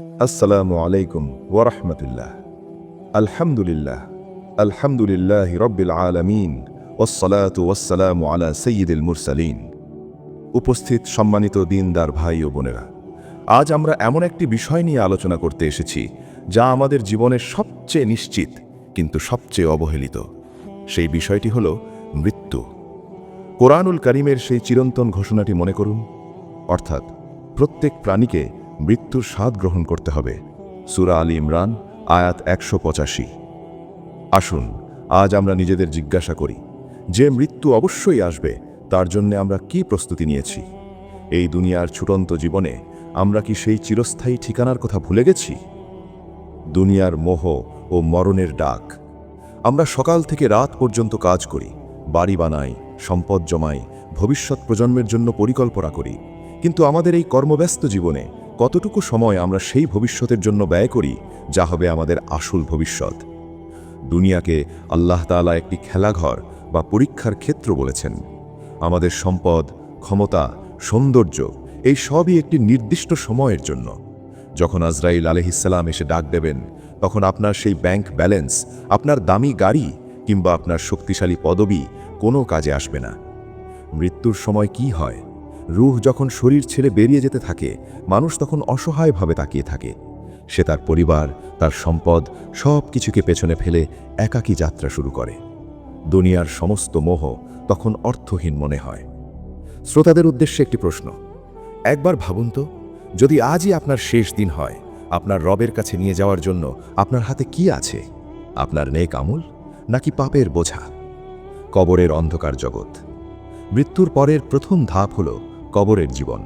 আসসালামু আলাইকুম ওরহমতুল্লাহ আলহামদুলিল্লাহ। আলহামদুলিল্লাহ রব্বিল আলমিন। ওসলাতু ওসালামু আলা মুরসালিন। উপস্থিত সম্মানিত দিনদার ভাই ও বোনেরা, আজ আমরা এমন একটি বিষয় নিয়ে আলোচনা করতে এসেছি, যা আমাদের জীবনের সবচেয়ে নিশ্চিত, কিন্তু সবচেয়ে অবহেলিত। সেই বিষয়টি হল মৃত্যু। কোরআনুল করিমের সেই চিরন্তন ঘোষণাটি মনে করুন। অর্থাৎ প্রত্যেক প্রাণীকে মৃত্যুর স্বাদ গ্রহণ করতে হবে। সুরা আলী ইমরান, আয়াত একশো পঁচাশি। আসুন, আজ আমরা নিজেদের জিজ্ঞাসা করি, যে মৃত্যু অবশ্যই আসবে, তার জন্য আমরা কি প্রস্তুতি নিয়েছি? এই দুনিয়ার ছুটন্ত জীবনে আমরা কি সেই চিরস্থায়ী ঠিকানার কথা ভুলে গেছি? দুনিয়ার মোহ ও মরণের ডাক। আমরা সকাল থেকে রাত পর্যন্ত কাজ করি, বাড়ি বানাই, সম্পদ জমাই, ভবিষ্যৎ প্রজন্মের জন্য পরিকল্পনা করি। কিন্তু আমাদের এই কর্মব্যস্ত জীবনে কতটুকু সময় আমরা সেই ভবিষ্যতের জন্য ব্যয় করি, যা হবে আমাদের আসল ভবিষ্যৎ? দুনিয়াকে আল্লাহ তাআলা একটি খেলাঘর বা পরীক্ষার ক্ষেত্র বলেছেন। আমাদের সম্পদ, ক্ষমতা, সৌন্দর্য, এই সবই একটি নির্দিষ্ট সময়ের জন্য। যখন আজরাইল আলহিসাল্লাম এসে ডাক দেবেন, তখন আপনার সেই ব্যাংক ব্যালেন্স, আপনার দামি গাড়ি কিংবা আপনার শক্তিশালী পদবি কোনো কাজে আসবে না। মৃত্যুর সময় কি হয়? রুহ যখন শরীর ছেড়ে বেরিয়ে যেতে থাকে, মানুষ তখন অসহায়ভাবে তাকিয়ে থাকে। সে তার পরিবার, তার সম্পদ, সব কিছুকে পেছনে ফেলে একাকী যাত্রা শুরু করে। দুনিয়ার সমস্ত মোহ তখন অর্থহীন মনে হয়। শ্রোতাদের উদ্দেশ্যে একটি প্রশ্ন। একবার ভাবুন তো, যদি আজই আপনার শেষ দিন হয়, আপনার রবের কাছে নিয়ে যাওয়ার জন্য আপনার হাতে কি আছে? আপনার নেক আমল নাকি পাপের বোঝা? কবরের অন্ধকার জগৎ। মৃত্যুর পরের প্রথম ধাপ হল কবরের জীবন।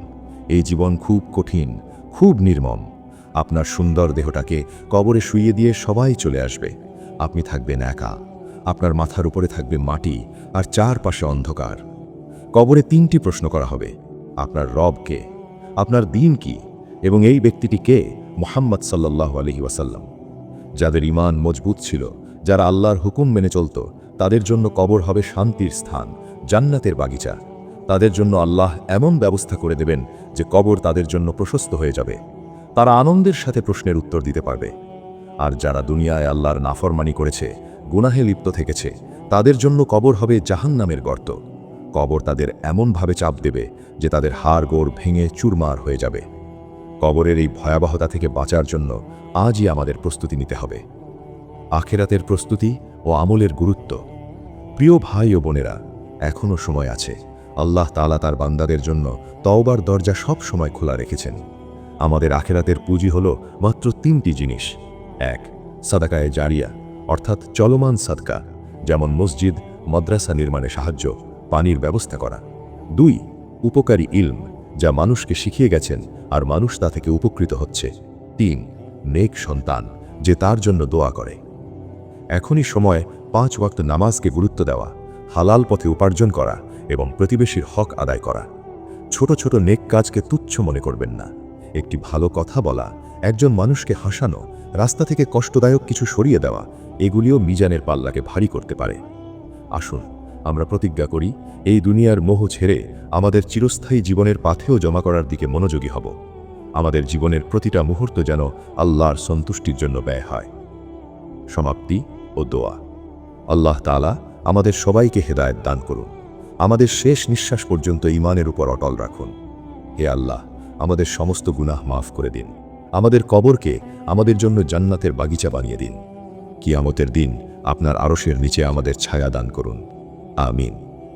এই জীবন খুব কঠিন, খুব নির্মম। আপনার সুন্দর দেহটাকে কবরে শুইয়ে দিয়ে সবাই চলে আসবে। আপনি থাকবেন একা। আপনার মাথার উপরে থাকবে মাটি আর চারপাশে অন্ধকার। কবরে তিনটি প্রশ্ন করা হবে। আপনার রব কে? আপনার দিন কি? এবং এই ব্যক্তিটি কে? মোহাম্মদ সাল্লাহ আলহি ওয়াসাল্লাম। যাদের ইমান মজবুত ছিল, যারা আল্লাহর হুকুম মেনে চলত, তাদের জন্য কবর হবে শান্তির স্থান, জান্নাতের বাগিচা। তাদের জন্য আল্লাহ এমন ব্যবস্থা করে দেবেন যে কবর তাদের জন্য প্রশস্ত হয়ে যাবে। তারা আনন্দের সাথে প্রশ্নের উত্তর দিতে পারবে। আর যারা দুনিয়ায় আল্লাহর নাফরমানি করেছে, গুনাহে লিপ্ত থেকেছে, তাদের জন্য কবর হবে জাহান্নামের গর্ত। কবর তাদের এমনভাবে চাপ দেবে যে তাদের হাড় গোড় ভেঙে চুরমার হয়ে যাবে। কবরের এই ভয়াবহতা থেকে বাঁচার জন্য আজই আমাদের প্রস্তুতি নিতে হবে। আখেরাতের প্রস্তুতি ও আমলের গুরুত্ব। প্রিয় ভাই ও বোনেরা এখনও সময় আছে। আল্লাহ তালা তার বান্দাদের জন্য তওবার দরজা সব সময় খোলা রেখেছেন। আমাদের আখেরাতের পুঁজি হল মাত্র তিনটি জিনিস। এক, সাদাকায়ে জারিয়া, অর্থাৎ চলমান সাদকা, যেমন মসজিদ, মাদ্রাসা নির্মাণে সাহায্য, পানির ব্যবস্থা করা। দুই, উপকারী ইলম, যা মানুষকে শিখিয়ে গেছেন আর মানুষ তা থেকে উপকৃত হচ্ছে। তিন, নেক সন্তান, যে তার জন্য দোয়া করে। এখনই সময় পাঁচ ওয়াক্ত নামাজকে গুরুত্ব দেওয়া, হালাল পথে উপার্জন করা এবং প্রতিবেশীর হক আদায় করা। ছোট ছোট নেক কাজকে তুচ্ছ মনে করবেন না। একটি ভালো কথা বলা, একজন মানুষকে হাসানো, রাস্তা থেকে কষ্টদায়ক কিছু সরিয়ে দেওয়া, এগুলিও মিজানের পাল্লাকে ভারী করতে পারে। আসুন, আমরা প্রতিজ্ঞা করি, এই দুনিয়ার মোহ ছেড়ে আমাদের চিরস্থায়ী জীবনের পাথেও জমা করার দিকে মনোযোগী হব। আমাদের জীবনের প্রতিটা মুহূর্ত যেন আল্লাহর সন্তুষ্টির জন্য ব্যয় হয়। সমাপ্তি ও দোয়া। আল্লাহ তালা আমাদের সবাইকে হেদায়ত দান করুন। আমাদের শেষ নিঃশ্বাস পর্যন্ত ইমানের উপর অটল রাখুন। হে আল্লাহ, আমাদের সমস্ত গুনাহ মাফ করে দিন। আমাদের কবরকে আমাদের জন্য জান্নাতের বাগিচা বানিয়ে দিন। কিয়ামতের দিন আপনার আরশের নিচে আমাদের ছায়া দান করুন। আমিন।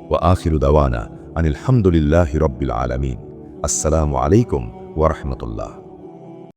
ও আখিরু দাওয়ানা আনিল হামদুলিল্লাহ রব্বিল আলমিন। আসসালামু আলাইকুম ওরহমতুল্লাহ